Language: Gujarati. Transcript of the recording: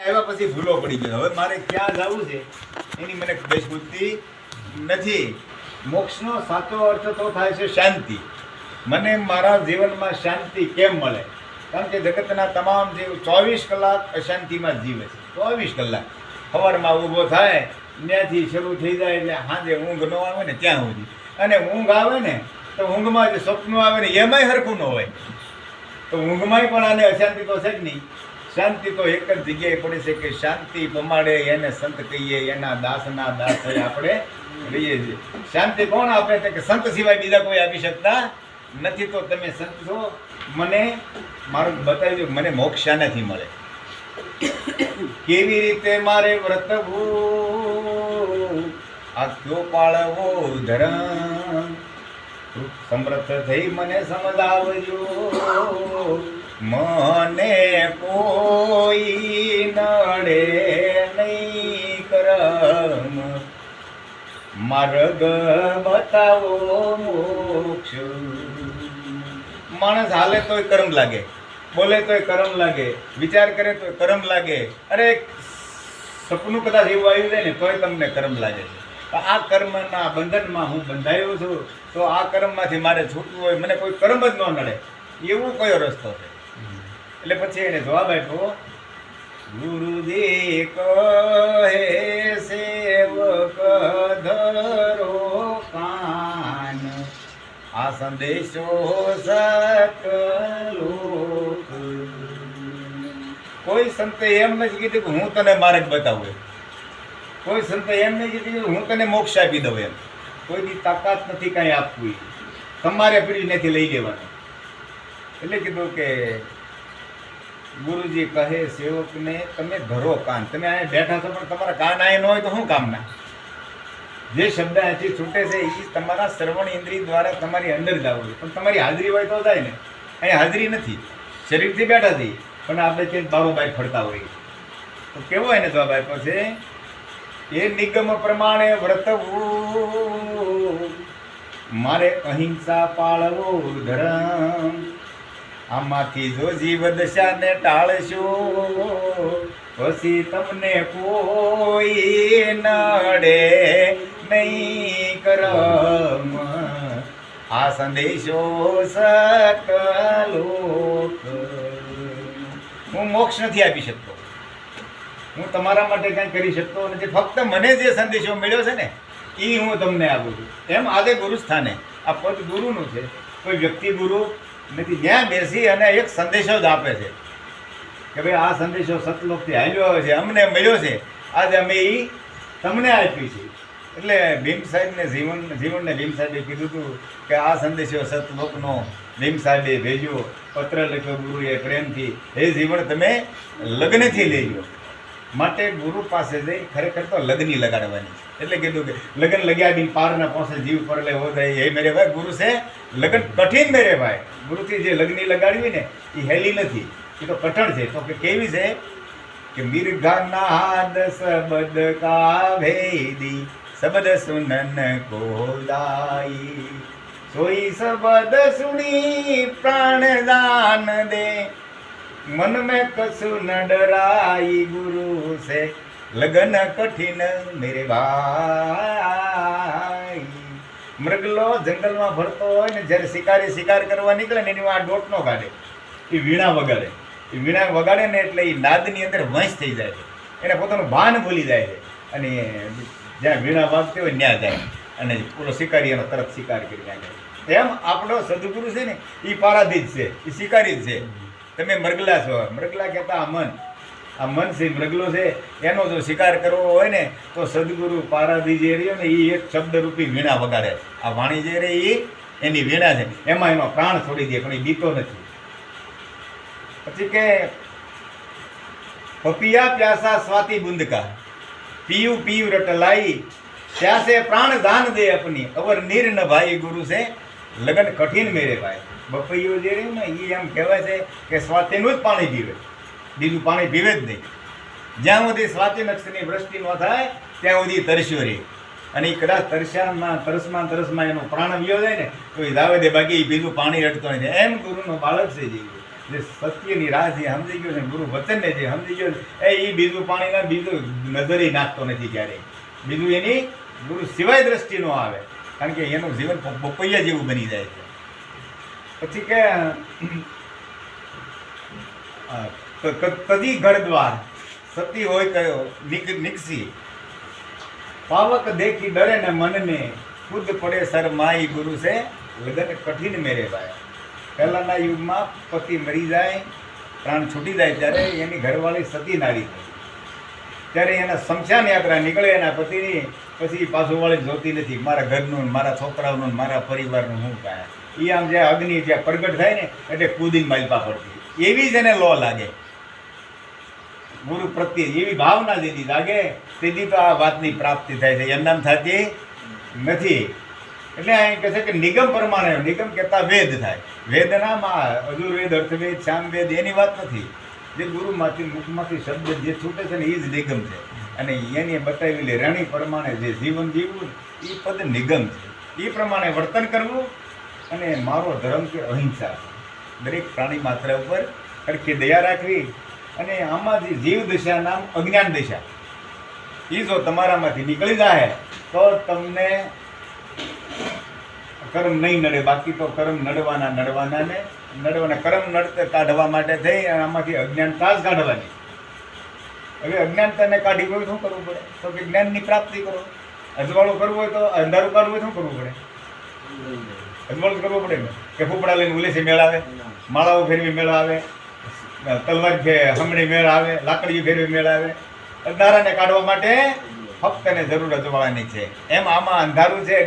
આવ્યા પછી ભૂલો પડી ગયો. હવે મારે ક્યાં જવું છે એની મને બેસબુદ્ધિ નથી. મોક્ષનો સાચો અર્થ તો થાય છે શાંતિ. મને મારા જીવનમાં શાંતિ કેમ મળે? કારણ કે જગતના તમામ જીવ ચોવીસ કલાક અશાંતિમાં જીવે છે. ચોવીસ કલાક. સવારમાં ઊભો થાય ત્યાંથી શરૂ થઈ જાય એટલે સાંજે ઊંઘ ન આવે ને ત્યાં સુધી. અને ઊંઘ આવે ને તો ઊંઘમાં જે સ્વપ્ન આવે ને એમાંય હરખું ન હોય. તો ઊંઘમાંય પણ આને અશાંતિ તો છે જ નહીં. શાંતિ તો એક જ જગ્યાએ પડી છે કે શાંતિ પમાડે એને સંત કહીએ, એના દાસના દાસ આપણે રહીએ છીએ. શાંતિ કોણ આપે છે કે સંત સિવાય બીજા કોઈ આપી શકતા નથી? તો તમે સંત છો, મને મારું બતાવી મને મોક્ષ શાનાથી મળે. કેવી રીતે મારે વ્રતવું આ કયો પાળવો ધરમ સમર્થ થઈ મને સમજાવજો. મને કોઈ નડે નહીં કરમ. માર્ગ બતાવો મોક્ષ. માણસ હાલે તોય કરમ લાગે, બોલે તોય કરમ લાગે, વિચાર કરે તોય કરમ લાગે. અરે, સપનું કદાચ એવું આવી જાય ને, તોય તમને કરમ લાગે છે. આ કર્મના બંધનમાં હું બંધાયો છું, તો આ કર્મમાંથી મારે છૂટવું હોય, મને કોઈ કર્મ જ ન નડે. એવો કયો રસ્તો છે? એટલે પછી એને જવાબ આપ્યો, ગુરુજી કહે, સેવક ધરો કાન. આ સંદેશો સકલો કોઈ સંતે એમ નથી કીધું કે હું તને માર્ગ બતાવું એમ. કોઈ સંત એમ નહીં કીધું હું તને મોક્ષ આપી દઉં એમ. કોઈની તાકાત નથી કાંઈ આપવું. તમારે પીડી નથી લઈ લેવાનું. એટલે કીધું કે ગુરુજી કહે, સેવકને તમે ધરો કાન. તમે અહીંયા બેઠા છો, પણ તમારા કાન અહીંયા ન હોય તો શું કામના? જે શબ્દ અહીંથી છૂટે છે એ તમારા શ્રવણ ઇન્દ્રિય દ્વારા તમારી અંદર જ છે પણ તમારી હાજરી હોય તો જાય ને. અહીં હાજરી નથી. શરીરથી બેઠા થઈ પણ આપણે ક્યાંક બારો બાર ફરતા હોઈએ. તો કેવો એને જવાબ આપ્યો છે? એ નિગમ પ્રમાણે વ્રતવું. મારે અહિંસા પાળવો ધર્મ. આમાંથી જો જીવ દશાને ટાળશો, પછી તમને કોઈ નડે નહીં કરમ. આ સંદેશો સકલો હું મોક્ષ નથી આપી શકતો. હું તમારા માટે કંઈ કરી શકતો નથી. ફક્ત મને જે સંદેશો મળ્યો છે ને એ હું તમને આપું છું. એમ આદે ગુરુસ્થાને આ પદ ગુરુનું છે. કોઈ વ્યક્તિ ગુરુ નથી જ્યાં બેસી અને એક સંદેશો જ આપે છે. કે ભાઈ આ સંદેશો સતલોકથી હાલ્યો છે, અમને મળ્યો છે. આજે અમે એ તમને આપી છે. એટલે ભીમ સાહેબને જીવન, જીવનને ભીમ સાહેબે કીધું હતું કે આ સંદેશો સતલોકનો ભીમ સાહેબે ભેજ્યો. પત્ર લખ્યો ગુરુએ પ્રેમથી એ જીવન તમે લગ્નથી લેજો માટે ગુરુ પાસે જઈ ખરેખર તો લગ્ની લગાડવાની એટલે કીધું કે લગ્ન લગ્યા બી પારના પોસે જીવ પર લે હો એ મેરે ભાઈ, ગુરુ છે? લગ્ન કઠિન મેરે ભાઈ. ગુરુથી જે લગ્ની લગાડવી ને એ હેલી નથી. એ તો કઠણ છે. તો કે કેવી છે? કે મિર્ગાનાદ સબદ કાવેદી સબદ સુનન કોદાઈ સોઈ સબદ સુણી પ્રાણ દાન દે મન મેં કશું ન ડરાઈ ગુરુ છે. લગ્ન કઠિન મેરે ભાઈ મૃગલો જંગલમાં ભરતો હોય ને જ્યારે શિકારી શિકાર કરવા નીકળે ને એની આ ડોટનો કાઢે. એ વીણા વગાડે. એ વીણા વગાડે ને એટલે એ નાદની અંદર વંશ થઈ જાય છે. એને પોતાનું ભાન ભૂલી જાય છે. અને જ્યાં વીણા વાગતી હોય ત્યાં જાય. અને પૂરો શિકારી એનો તરત શિકાર કરી નાખે. એમ આપણો સદગુરુ છે ને એ પારાધીજ છે. એ શિકારી જ છે. તમે મરગલા છો. મરગલા કહેતા આ મન. આ મન છે મૃગલો છે, એનો જો શિકાર કરવો હોય ને, તો સદગુરુ પારાધી જે રહ્યો ને એ એક શબ્દરૂપી વીણા વગાડે આ વાણી જે રહી એ એની વીણા છે. એમાં એનો પ્રાણ છોડી દે, પણ એ બીતો નથી. પછી કે પપિયા પ્યાસા સ્વાતિ બુંદકા. પીયું પીયું રટલાઈ. પ્યાસે પ્રાણ દાન દે અપની. અવર નીર ન ભાઈ ગુરુ છે. લગન કઠિન મેરે ભાઈ. બપૈયો જે રહ્યું ને એ એમ કહેવાય છે કે સ્વાતિનું જ પાણી પીવે. બીજું પાણી પીવે જ નહીં. જ્યાં સુધી સ્વાતિ નક્ષની વૃષ્ટિ ન થાય, ત્યાં સુધી તરસ્યો રહે. અને એ કદાચ તરસ્યામાં, તરસમાં તરસમાં એનો પ્રાણ વ્યો જાય ને, તો એ દાવે દે બાકી એ બીજું પાણી રટતો નથી એમ ગુરુનો બાળક છે જે. જે સત્યની રાહ જે સમજી ગયો છે ગુરુ વચનને જે સમજી ગયો છે, એ ઈ બીજું પાણીના બીજું નજરે નાખતો નથી ક્યારેય બીજું એની ગુરુ સિવાય દ્રષ્ટિ ન આવે. કારણ કે એનું જીવન બપૈયા જેવું બની જાય છે. પછી કે તદી ગળદ્વાર, સતી હોય કયો નિકસી. પાવક દેખી ડરે ને મનને ખુદ પડે શરમાઈ ગુરુ છે લગન કઠિન મેરે ભાઈ. પહેલાના યુગમાં પતિ મરી જાય, પ્રાણ છૂટી જાય ત્યારે એની ઘરવાળી સતી નારી થઈ. ત્યારે એના શમશાન યાત્રા નીકળે, એના પતિની પછી પાછું વાળી જોતી નથી. મારા ઘરનું મારા છોકરાઓનું મારા પરિવારનું હું કાંઈ. એ આમ જે અગ્નિ જે પ્રગટ થાય ને, એટલે કૂદીને માલપા પડતી એવી જ એને લો લાગે. ગુરુ પ્રત્યે એવી ભાવના દીધી લાગે તેથી તો આ વાતની પ્રાપ્તિ થાય છે. એમ નામ થતી નથી. એટલે અહીં કહે છે કે નિગમ પ્રમાણે, નિગમ કહેતા વેદ થાય. વેદનામાં અજુર્વેદ અર્થવેદ, સામવેદ એની વાત નથી. જે ગુરુમાંથી મુખમાંથી શબ્દ જે છૂટે છે ને એ જ નિગમ છે. અને એની બતાવેલી રણી પ્રમાણે જે જીવન જીવવું એ પદ નિગમ છે. એ પ્રમાણે વર્તન કરવું અને મારો ધર્મ કે અહિંસા દરેક પ્રાણી માત્ર ઉપર કડકી દયા રાખવી અને આમાં જે જીવ દશા નામ અજ્ઞાન દશા. એ જો તમારામાંથી નીકળી જાય તો તમને કર્મ નહીં નડે. બાકી તો કર્મ નડવાના નડવાના ને નડવાના. કર્મ નડતે કાઢવા માટે થઈ અને આમાંથી અજ્ઞાનતા જ કાઢવાની. હવે અજ્ઞાનતાને કાઢી હોય શું કરવું પડે? તો કે જ્ઞાનની પ્રાપ્તિ કરો. અજવાળું કરવું હોય તો અંધારું કાઢવું હોય શું કરવું પડે? અજવાળું કરવું પડે કે ફૂફડા લઈને ઉલેસી મેળ આવે? માળાઓ ફેરવી મેળ આવે? તલવાર હમણી મેળ આવે? લાકડીઓ ફેરવી મેળ આવે? અંધારાને કાઢવા માટે ફક્ત ને જરૂર અજવાળાની છે. એમ આમાં અંધારું છે